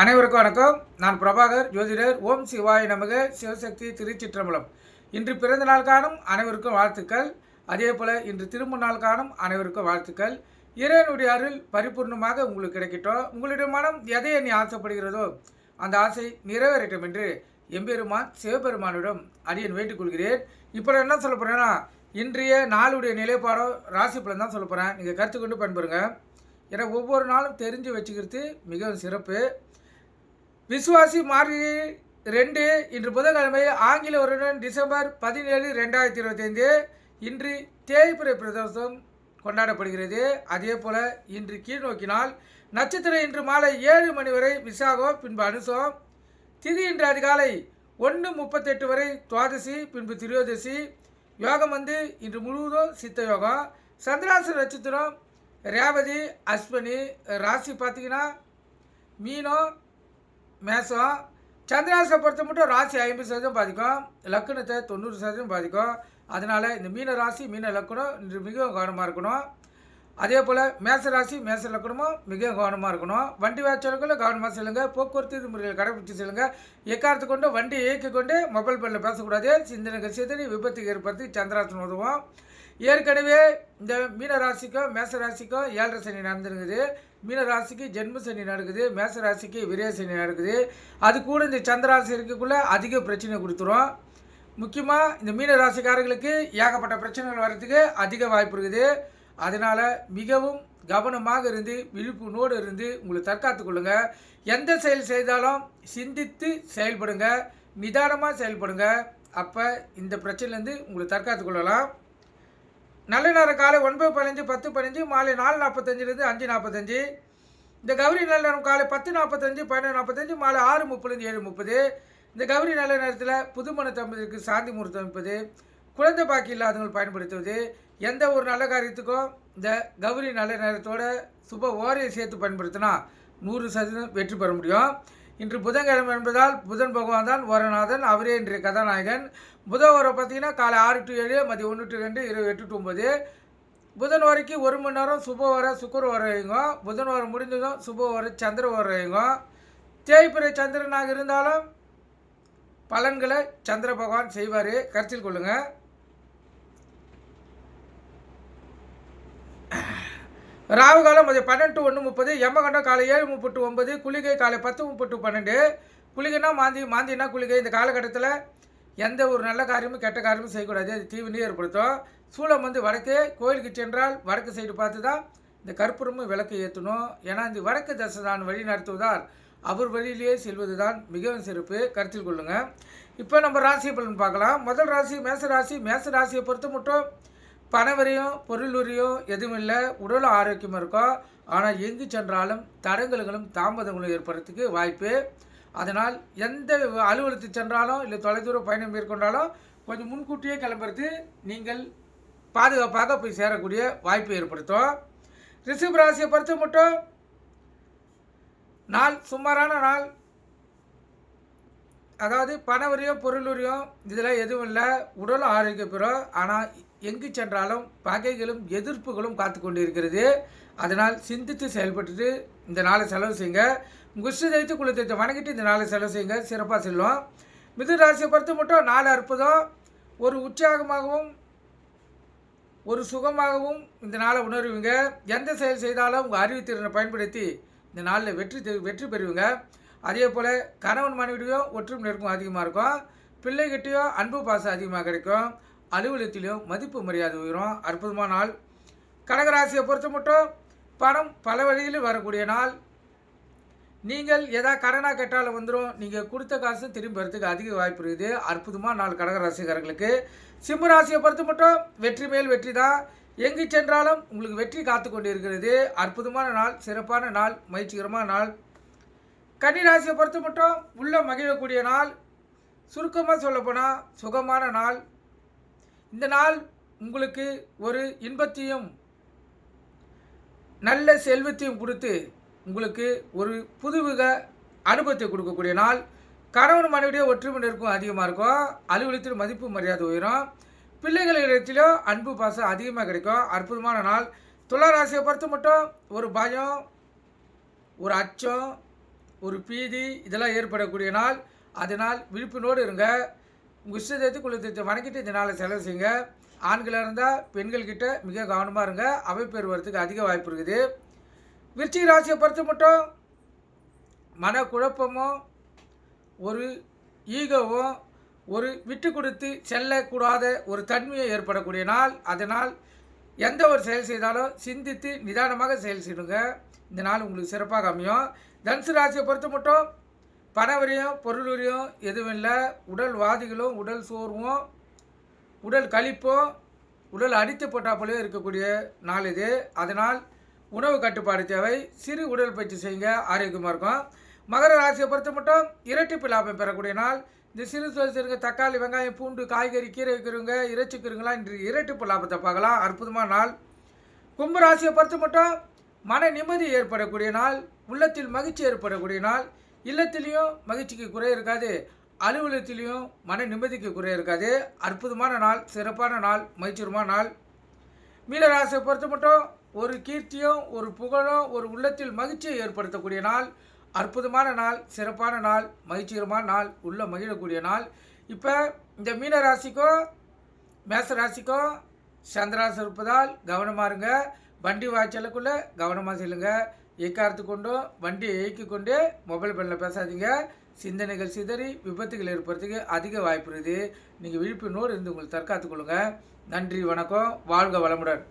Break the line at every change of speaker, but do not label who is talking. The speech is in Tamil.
அனைவருக்கும் வணக்கம். நான் பிரபாகர் ஜோதிடர். ஓம் சிவாய நமக. சிவசக்தி திருச்சிற்றம்பலம். இன்று பிறந்த நாள் காணும் அனைவருக்கும் வாழ்த்துக்கள். அதே போல் இன்று திரும்ப நாள் காணும் அனைவருக்கும் வாழ்த்துக்கள். இறைவனுடைய அருள் பரிபூர்ணமாக உங்களுக்கு கிடைக்கட்டும். உங்களுடைய மனம் எதை எண்ணி ஆசைப்படுகிறதோ அந்த ஆசை நிறைவேறட்டும் என்று எம்பெருமான் சிவபெருமானிடம் அடியன் வேண்டிக் கொள்கிறேன். இப்போ என்ன சொல்ல போகிறேன்னா இன்றைய நாளுடைய நிலைப்பாடோ ராசி பலன் தான் சொல்ல போகிறேன் நீங்கள் கருத்து கொண்டு பயன்பெறுங்க. ஏன்னா ஒவ்வொரு நாளும் தெரிஞ்சு வச்சுக்கிறது மிகவும் சிறப்பு. விசுவாசி மார்கழி ரெண்டு இன்று புதன்கிழமை ஆங்கில வருடம் டிசம்பர் பதினேழு ரெண்டாயிரத்தி இருபத்தைந்து இன்று தேய்பிறை பிரதோஷம் கொண்டாடப்படுகிறது. அதே போல இன்று கீழ் நோக்கினால் நட்சத்திரம் இன்று மாலை ஏழு மணி வரை விசாகம் பின்பு அனுசம் திதி இன்று அதிகாலை ஒன்று முப்பத்தெட்டு வரை துவாதசி பின்பு திரியோதசி. யோகம் வந்து இன்று முழுவதும் சித்த யோகம். சந்திராச நட்சத்திரம் ரேவதி அஸ்வினி ராசி பார்த்தீங்கன்னா மீனம் மேசம். சந்திராசை பொறுத்த மட்டும் ராசி ஐம்பது சதவீதம் பாதிக்கும். லக்கணத்தை தொண்ணூறு சதவீதம் பாதிக்கும். அதனால் இந்த மீன ராசி மீன லக்கணம் இன்று மிகவும் கவனமாக இருக்கணும். அதே போல் மேச ராசி மேச லக்கணமும் மிகவும் கவனமாக இருக்கணும். வண்டி வாய்ச்சல்களும் கவனமாக செல்லுங்க. போக்குவரத்து விதிமுறைகளை கடைபிடிச்சு செல்லுங்க. எக்காரத்து கொண்டு வண்டி இயக்கி கொண்டு மொபைல் ஃபோனில் பேசக்கூடாது. சிந்தனைகள் சிந்தனை விபத்துக்கு ஏற்படுத்தி சந்திராசன் உதவும் ஏற்கனவே இந்த மீனராசிக்கும் மேசராசிக்கும் ஏழரை சனி நடந்துருக்குது. மீனராசிக்கு ஜென்ம சனி நடக்குது மேசராசிக்கு விரயசனி விரய சனி நடக்குது. அது கூட இந்த சந்திராசி இருக்கக்குள்ளே அதிக பிரச்சனை கொடுத்துரும். முக்கியமாக இந்த மீன ராசிக்காரர்களுக்கு ஏகப்பட்ட பிரச்சனைகள் வர்றதுக்கு அதிக வாய்ப்பு இருக்குது. அதனால் மிகவும் கவனமாக இருந்து விழிப்புணோடு இருந்து உங்களை தற்காத்து கொள்ளுங்கள் எந்த செயல் செய்தாலும் சிந்தித்து செயல்படுங்க. நிதானமாக செயல்படுங்க. அப்போ இந்த பிரச்சனையிலேருந்து உங்களை தற்காத்து கொள்ளலாம். நல்ல நேரம் காலை ஒன்பது பதினஞ்சு பத்து பதினஞ்சு மாலை நாலு நாற்பத்தஞ்சிலேருந்து அஞ்சு நாற்பத்தஞ்சு. இந்த கௌரி நல்ல நேரம் காலை பத்து நாற்பத்தஞ்சு பதினொன்று நாற்பத்தஞ்சு மாலை ஆறு முப்பதுலேருந்து ஏழு முப்பது. இந்த கௌரி நல்ல நேரத்தில் புதுமண தம்பதிக்கு சாந்தி முகூர்த்தம் அமைப்பது குழந்தை பாக்கி இல்லாதவங்கள் பயன்படுத்துவது எந்த ஒரு நல்ல காரியத்துக்கும் இந்த கௌரி நல்ல நேரத்தோட சுப ஓரையை சேர்த்து பயன்படுத்தினா நூறு சதவீதம் வெற்றி பெற முடியும். இன்று புதன்கிழமை என்பதால் புதன் பகவான் தான் வரநாதன் அவரே இன்றைய கதாநாயகன். புத ஓரம் பார்த்தீங்கன்னா காலை ஆறு டு ஏழு மதியம் ஒன்று டு ரெண்டு இரவு எட்டு டு ஒம்பது புதன் வரைக்கும் ஒரு மணி நேரம் சுப வர சுக்கர வரையுங்க புதன் வாரம் முடிஞ்சதும் சுப வர சந்திர வரையுங்க தேய்பிறை சந்திரனாக இருந்தாலும் பலன்களை சந்திர பகவான் செய்வார். கருத்தில் கொள்ளுங்கள் ராகு காலம் மதியம் பன்னெண்டு ஒன்று முப்பது எம்மகண்டம் காலை ஏழு முப்பட்டு ஒன்பது குளிகை காலை பத்து முப்பட்டு பன்னெண்டு. குளிகைனா மாந்தி மாந்தினா குளிகை. இந்த காலகட்டத்தில் எந்த ஒரு நல்ல காரியமும் கெட்ட காரியமும் செய்யக்கூடாது. அது தீவினை ஏற்படுத்தும். சூளம் வந்து வடக்கே கோயிலுக்கு சென்றால் வடக்கு சைடு பார்த்து தான் இந்த கற்பூரமும் விளக்கு ஏற்றணும் ஏன்னா இந்த வடக்கு தசை தான் வழி நடத்துவதால் அவர் வழியிலேயே செல்வது தான் மிகவும் சிறப்பு. கருத்தில் கொள்ளுங்கள் இப்போ நம்ம ராசி பலன் பார்க்கலாம். முதல் ராசி மேச ராசி. மேச ராசியை பொறுத்த மட்டும் பணவரையும் பொருள் எதுவும் இல்லை உடலும் ஆரோக்கியம் இருக்கும் ஆனால் எங்கு சென்றாலும் தடங்கல்களும் தாமதங்களும் ஏற்படுறதுக்கு வாய்ப்பு. அதனால் எந்த அலுவலகத்துக்கு சென்றாலும் இல்லை தொலைதூர பயணம் மேற்கொண்டாலும் கொஞ்சம் முன்கூட்டியே கிளம்புறது நீங்கள் பாதுகாப்பாக போய் சேரக்கூடிய வாய்ப்பை ஏற்படுத்தும். ரிஷப் ராசியை பொறுத்த மட்டும் நாள் சுமாரான நாள். அதாவது பணவரியும் பொருளுரியும் இதில் எதுவும் இல்லை உடலும் ஆரோக்கியம் பெறும். ஆனால் எங்கு சென்றாலும் பகைகளும் எதிர்ப்புகளும் காத்து கொண்டிருக்கிறது. அதனால் சிந்தித்து செயல்பட்டு இந்த நாளை செலவு செய்யுங்க. குஷ்டு தைத்து குலத்தை வணங்கிட்டு இந்த நாளை செலவு செய்யுங்க. சிறப்பாக செல்லும் மிதுராசியை பொறுத்து பொறுத்த மட்டும் நாலு அற்புதம். ஒரு உற்சாகமாகவும் ஒரு சுகமாகவும் இந்த நாளை உணர்வீங்க. எந்த செயல் செய்தாலும் உங்கள் அறிவுத்திறனை பயன்படுத்தி இந்த நாளில் வெற்றி தெ- வெற்றி பெறுவீங்க. அதே போல் கணவன் மனைவிடையோ ஒற்றும் நெருக்கம் அதிகமாக இருக்கும். பிள்ளைகிட்டையும் அன்பு பாசம் அதிகமாக கிடைக்கும். அலுவலகத்திலையும் மதிப்பு மரியாதை உயரும். அற்புதமான நாள். கடகராசியை பொறுத்த மட்டும் பணம் பல வழியில் வரக்கூடிய நாள். நீங்கள் எதா கடனாக கேட்டாலும் வந்துடும் நீங்கள் கொடுத்த காசு திரும்பி வரத்துக்கு அதிக வாய்ப்பு இருக்குது. அற்புதமாக நாள் கடகராசிக்காரர்களுக்கு. சிம்மராசியை பொறுத்த மட்டும் வெற்றி மேல் வெற்றி தான். எங்கு சென்றாலும் உங்களுக்கு வெற்றி காத்து கொண்டு இருக்கிறது அற்புதமான நாள் சிறப்பான நாள் மகிழ்ச்சிகரமான நாள். கன்னிராசியை பொறுத்த மட்டும் உள்ள மகிழக்கூடிய நாள். சுருக்கமாக சொல்லப்போனால் சுகமான நாள். இந்த நாள் உங்களுக்கு ஒரு இன்பத்தையும் நல்ல செல்வத்தையும் கொடுத்து உங்களுக்கு ஒரு புதுவிக அனுபவத்தை கொடுக்கக்கூடிய நாள். கணவன் மனைவிடைய ஒற்றுமை நெருக்கம் அதிகமாக இருக்கும். அலுவலகத்தில் மதிப்பு மரியாதை உயரும். பிள்ளைகளிடத்திலும் அன்பு பாசம் அதிகமாக கிடைக்கும். அற்புதமான நாள். துளாராசியை பொறுத்த மட்டும் ஒரு பயம் ஒரு அச்சம் ஒரு பீதி இதெல்லாம் ஏற்படக்கூடிய நாள். அதனால் விழிப்புணோடு இருங்க. உங்கள் இஷ்டத்தை குலத்தை வணக்கிட்டு இந்த நாளை செலவு செய்யுங்க. ஆண்களாக இருந்தால் பெண்கள்கிட்ட மிக கவனமாக இருங்க. அவை பெறுவதற்கு அதிக வாய்ப்பு இருக்குது. விருச்சிக ராசியை பொறுத்த மட்டும் மனக்குழப்பமும் ஒரு ஈகவும் ஒரு விட்டு கொடுத்து செல்லக்கூடாத ஒரு தன்மையை ஏற்படக்கூடிய நாள். அதனால் எந்த ஒரு செயல் செய்தாலும் சிந்தித்து நிதானமாக செயல் செய்யணுங்க இந்த நாள் உங்களுக்கு சிறப்பாக அமையும். தனுசு ராசியை பொறுத்த மட்டும் பணவரையும் பொருளுரையும் எதுவும் இல்லை உடல் வாதிகளும் உடல் சோர்வும் உடல் கழிப்பும் உடல் அடித்து போட்டா போலே இருக்கக்கூடிய நாள் இது. அதனால் உணவு கட்டுப்பாடு தேவை. சிறு உடல் பயிற்சி செய்யுங்க. ஆரோக்கியமாக இருக்கும். மகர ராசியை பொறுத்த மட்டும் இரட்டிப்பு லாபம் பெறக்கூடிய நாள். இந்த சிறு தொழில் தக்காளி வெங்காயம் பூண்டு காய்கறி கீரை வைக்கிறவங்க இறைச்சிக்கிறவங்களா இன்று இரட்டிப்பு லாபத்தை பார்க்கலாம். அற்புதமான நாள். கும்பராசியை பொறுத்த மட்டும் மன நிம்மதி ஏற்படக்கூடிய நாள். உள்ளத்தில் மகிழ்ச்சி ஏற்படக்கூடிய நாள். இல்லத்திலையும் மகிழ்ச்சிக்கு குறை இருக்காது. அலுவலகத்திலையும் மன நிம்மதிக்கு குறை இருக்காது. அற்புதமான நாள் சிறப்பான நாள் மகிழ்ச்சிகரமான நாள். மீனராசியை பொறுத்த மட்டும் ஒரு கீர்த்தியும் ஒரு புகழும் ஒரு உள்ளத்தில் மகிழ்ச்சியை ஏற்படுத்தக்கூடிய நாள். அற்புதமான நாள் சிறப்பான நாள் மகிழ்ச்சிகரமான நாள் உள்ள மகிழக்கூடிய நாள். இப்போ இந்த மீன ராசிக்கும் மேச ராசிக்கும் சந்திராசி இருப்பதால் கவனமாக இருங்க. வண்டி வாய்ச்சலுக்குள்ளே கவனமாக செல்லுங்கள் எக்காரத்து கொண்டும் வண்டியை இயக்கி கொண்டே மொபைல் ஃபோனில் பேசாதீங்க. சிந்தனைகள் சிதறி விபத்துகள் ஏற்படுறதுக்கு அதிக வாய்ப்பு இருக்குது. நீங்கள் விழிப்புணர்வு இருந்து உங்களை தற்காத்துக் கொள்ளுங்கள் நன்றி வணக்கம். வாழ்க வளமுடன்.